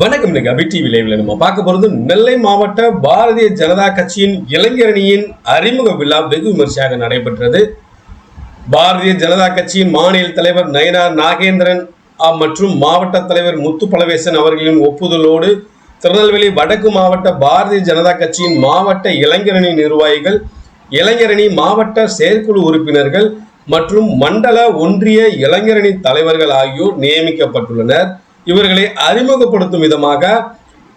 வணக்கம் நீங்க அபி டிவி லைவ்ல நம்ம பார்க்க போறது நெல்லை மாவட்ட பாரதிய ஜனதா கட்சியின் இளைஞரணியின் அறிமுக விழா வெகு விமர்சையாக நடைபெற்றது. பாரதிய ஜனதா கட்சியின் மாநில தலைவர் நயனார் நாகேந்திரன் மற்றும் மாவட்ட தலைவர் முத்து பலவேசன் அவர்களின் ஒப்புதலோடு திருநெல்வேலி வடக்கு மாவட்ட பாரதிய ஜனதா கட்சியின் மாவட்ட இளைஞரணி நிர்வாகிகள் இளைஞரணி மாவட்ட செயற்குழு உறுப்பினர்கள் மற்றும் மண்டல ஒன்றிய இளைஞரணி தலைவர்கள் ஆகியோர் நியமிக்கப்பட்டுள்ளனர். இவர்களை அறிமுகப்படுத்தும் விதமாக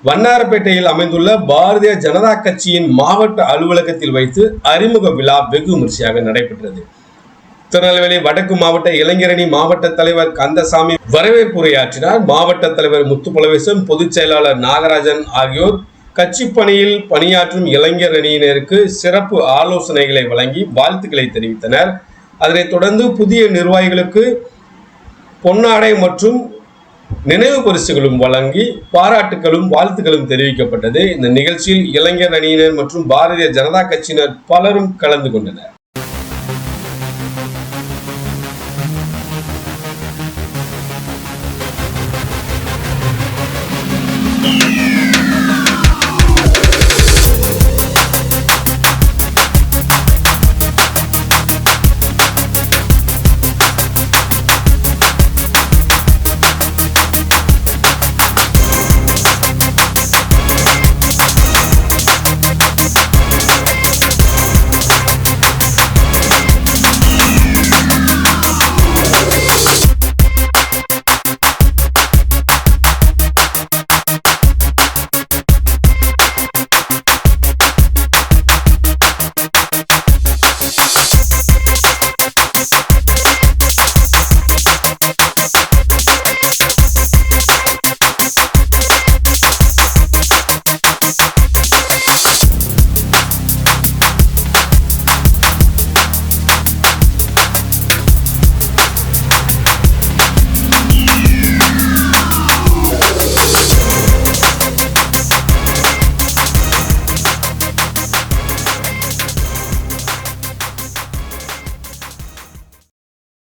வண்ணாரப்பேட்டையில் அமைந்துள்ள பாரதிய ஜனதா கட்சியின் மாவட்ட அலுவலகத்தில் வைத்து அறிமுக விழா வெகு விமர்சையாக நடைபெற்றது. திருநெல்வேலி வடக்கு மாவட்ட இளைஞரணி மாவட்ட தலைவர் கந்தசாமி வரவேற்புரையாற்றினார் மாவட்ட தலைவர் முத்துப்பலவேசன் பொதுச் செயலாளர் நாகராஜன் ஆகியோர் கட்சி பணியில் பணியாற்றும் இளைஞர் அணியினருக்கு சிறப்பு ஆலோசனைகளை வழங்கி வாழ்த்துக்களை தெரிவித்தனர். அதனைத் தொடர்ந்து புதிய நிர்வாகிகளுக்கு பொன்னாடை மற்றும் நினைவு பரிசுகளும் வழங்கி பாராட்டுகளும் வாழ்த்துக்களும் தெரிவிக்கப்பட்டது. இந்த நிகழ்ச்சியில் இளைஞர் அணியினர் மற்றும் பாரதிய ஜனதா கட்சியினர் பலரும் கலந்து கொண்டனர்.